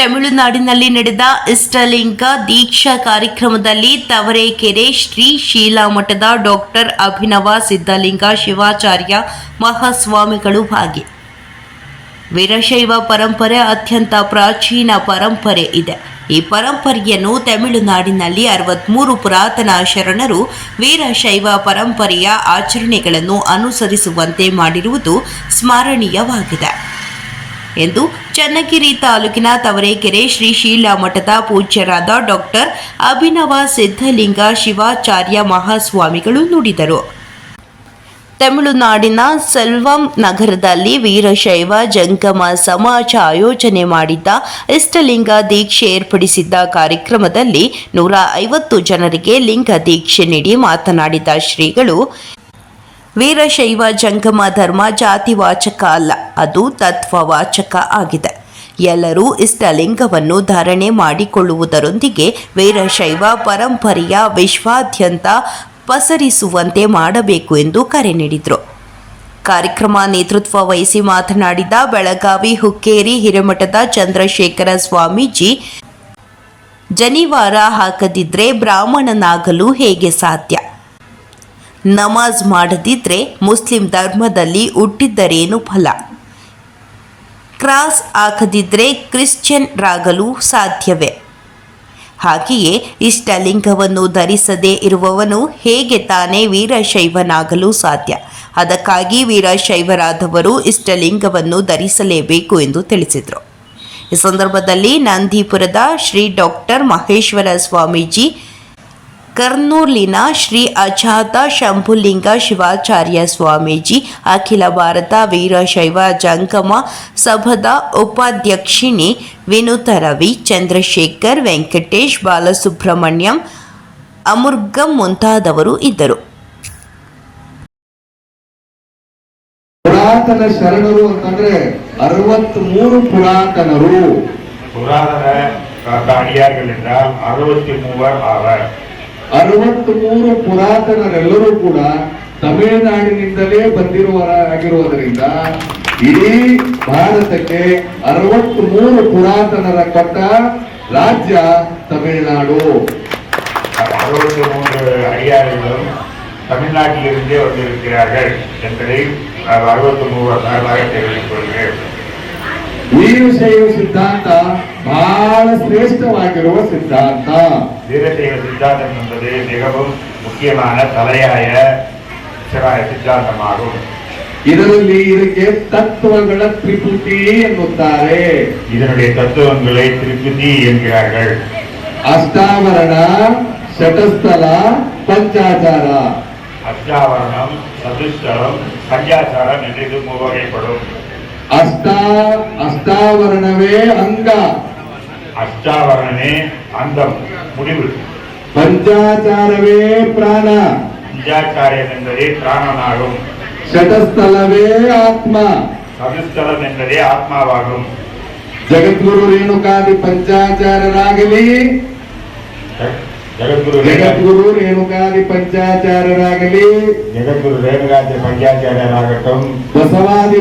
ತಮಿಳುನಾಡಿನಲ್ಲಿ ನಡೆದ ಇಷ್ಟಲಿಂಗ ದೀಕ್ಷಾ ಕಾರ್ಯಕ್ರಮದಲ್ಲಿ ತವರೇಕೆರೆ ಶ್ರೀ ಶೀಲಾ ಮಠದ ಡಾಕ್ಟರ್ ಅಭಿನವ ಸಿದ್ಧಲಿಂಗ ಶಿವಾಚಾರ್ಯ ಮಹಾಸ್ವಾಮಿಗಳು ಭಾಗಿ ವೀರಶೈವ ಪರಂಪರೆ ಅತ್ಯಂತ ಪ್ರಾಚೀನ ಪರಂಪರೆ ಇದೆ. ಈ ಪರಂಪರೆಯನ್ನು ತಮಿಳುನಾಡಿನಲ್ಲಿ ಅರವತ್ಮೂರು ಪುರಾತನ ಶರಣರು ವೀರಶೈವ ಪರಂಪರೆಯ ಆಚರಣೆಗಳನ್ನು ಅನುಸರಿಸುವಂತೆ ಮಾಡಿರುವುದು ಸ್ಮರಣೀಯವಾಗಿದೆ. ಎಂದು ಚನ್ನಗಿರಿ ತಾಲೂಕಿನ ತವರೇಕೆರೆ ಶ್ರೀ ಶೀಲಾ ಮಠದ ಪೂಜ್ಯರಾದ ಡಾಕ್ಟರ್ ಅಭಿನವ ಸಿದ್ಧಲಿಂಗ ಶಿವಾಚಾರ್ಯ ಮಹಾಸ್ವಾಮಿಗಳು ನುಡಿದರು. ತಮಿಳುನಾಡಿನ ಸೆಲ್ವಂ ನಗರದಲ್ಲಿ ವೀರಶೈವ ಜಂಗಮ ಸಮಾಜ ಆಯೋಜನೆ ಮಾಡಿದ್ದ ಇಷ್ಟಲಿಂಗ ದೀಕ್ಷೆ ಏರ್ಪಡಿಸಿದ್ದ ಕಾರ್ಯಕ್ರಮದಲ್ಲಿ ನೂರ ಐವತ್ತು ಜನರಿಗೆ ಲಿಂಗ ದೀಕ್ಷೆ ನೀಡಿ ಮಾತನಾಡಿದ ಶ್ರೀಗಳು, ವೀರಶೈವ ಜಂಗಮ ಧರ್ಮ ಜಾತಿವಾಚಕ ಅಲ್ಲ. ಅದು ತತ್ವವಾಚಕ ಆಗಿದೆ. ಎಲ್ಲರೂ ಇಷ್ಟಲಿಂಗವನ್ನು ಧಾರಣೆ ಮಾಡಿಕೊಳ್ಳುವುದರೊಂದಿಗೆ ವೀರಶೈವ ಪರಂಪರೆಯ ವಿಶ್ವಾದ್ಯಂತ ಪಸರಿಸುವಂತೆ ಮಾಡಬೇಕು ಎಂದು ಕರೆ ನೀಡಿದರು. ಕಾರ್ಯಕ್ರಮ ನೇತೃತ್ವ ವಹಿಸಿ ಮಾತನಾಡಿದ ಬೆಳಗಾವಿ ಹುಕ್ಕೇರಿ ಹಿರೇಮಠದ ಚಂದ್ರಶೇಖರ ಸ್ವಾಮೀಜಿ, ಜನಿವಾರ ಹಾಕದಿದ್ರೆ ಬ್ರಾಹ್ಮಣನಾಗಲು ಹೇಗೆ ಸಾಧ್ಯ? ನಮಾಜ್ ಮಾಡದಿದ್ರೆ ಮುಸ್ಲಿಂ ಧರ್ಮದಲ್ಲಿ ಹುಟ್ಟಿದ್ದರೇನು ಫಲ? ಕ್ರಾಸ್ ಹಾಕದಿದ್ರೆ ಕ್ರಿಶ್ಚಿಯನ್ರಾಗಲು ಸಾಧ್ಯವೇ? ಹಾಗೆಯೇ ಇಷ್ಟಲಿಂಗವನ್ನು ಧರಿಸದೇ ಇರುವವನು ಹೇಗೆ ತಾನೇ ವೀರಶೈವನಾಗಲು ಸಾಧ್ಯ? ಅದಕ್ಕಾಗಿ ವೀರಶೈವರಾದವರು ಇಷ್ಟಲಿಂಗವನ್ನು ಧರಿಸಲೇಬೇಕು ಎಂದು ತಿಳಿಸಿದರು. ಈ ಸಂದರ್ಭದಲ್ಲಿ ನಂದಿಪುರದ ಶ್ರೀ ಡಾಕ್ಟರ್ ಮಹೇಶ್ವರ ಸ್ವಾಮೀಜಿ ಕರ್ನೂಲಿನ ಶ್ರೀ ಅಜಾತ ಶಂಭುಲಿಂಗ ಶಿವಾಚಾರ್ಯ ಸ್ವಾಮೀಜಿ ಅಖಿಲ ಭಾರತ ವೀರಶೈವ ಜಂಗಮ ಸಭದ ಉಪಾಧ್ಯಕ್ಷಿಣಿ ವಿನೂತ ರವಿ ಚಂದ್ರಶೇಖರ್ ವೆಂಕಟೇಶ್ ಬಾಲಸುಬ್ರಹ್ಮಣ್ಯಂ ಅಮುರ್ಗಂ ಮುಂತಾದವರು ಇದ್ದರು. ಪುರಾತನ ಶರಣರು ಅಂತಂದ್ರೆ ಅರವತ್ಮೂರು ಪುರಾತನರು. ಪುರಾತನ ஆவர் ಅರವತ್ ಮೂರು ಪುರಾತನರೆಲ್ಲರೂ ಕೂಡ ತಮಿಳುನಾಡಿನಿಂದಲೇ ಬಂದಿರುವರಾಗಿರುವುದರಿಂದ ಇಡೀ ಭಾರತಕ್ಕೆ ಅರವತ್ ಮೂರು ಪುರಾತನರ ಕೊಟ್ಟ ರಾಜ್ಯ ತಮಿಳುನಾಡು அறுபத்தி மூன்று அடியார்களும் தமிழ்நாட்டிலிருந்தே வந்திருக்கிறார்கள் என்பதை அறுபத்தி மூவர் சார்பாக தெரிவித்துக் கொள்கிறேன் ವೀರಶೈವ ಸಿದ್ಧಾಂತ ಬಹಳ ಶ್ರೇಷ್ಠವಾಗಿರುವ ಸಿದ್ಧಾಂತ வீரசைவ சித்தாந்தம் என்பது மிகவும் முக்கியமான தலையாய சிவாய சித்தாந்தமாகும் ಇದರಲ್ಲಿ ಇದಕ್ಕೆ ತತ್ವಗಳ ತ್ರಿಪುಟಿ ಎನ್ನುತ್ತಾರೆ இதனுடைய தத்துவங்களை திருப்பதி என்கிறார்கள் ಅಷ್ಟಾವರಣ ಶಟಸ್ಥಲ ಪಂಚಾಚಾರ அஷ்டாவரணம் சதுஷ்டலம் பஞ்சாச்சாரம் என்று இது மூவகைப்படும் ಅಷ್ಟಾ ಅಷ್ಟಾವರಣವೇ ಅಂಗ அஷ்டாவரணனே அந்தம் முடிவு ಪಂಚಾಚಾರವೇ ಪ್ರಾಣ பஞ்சாச்சாரியம் என்பதே பிராணனாகும் ಶಟಸ್ಥಲವೇ ಆತ್ಮ சதுஸ்தலம் என்பதே ஆத்மாவாகும் ಜಗದ್ಗುರು ರೇಣುಕಾದಿ ಪಂಚಾಚಾರರಾಗಲಿ ஜெகத்குரு ಜಗದ್ಗುರು ರೇಣುಕಾದಿ ಪಂಚಾಚಾರರಾಗಲಿ ஜெகத்குரு ரேணுகாந்தி பஞ்சாச்சாரியராகட்டும் ಬಸವಾದಿ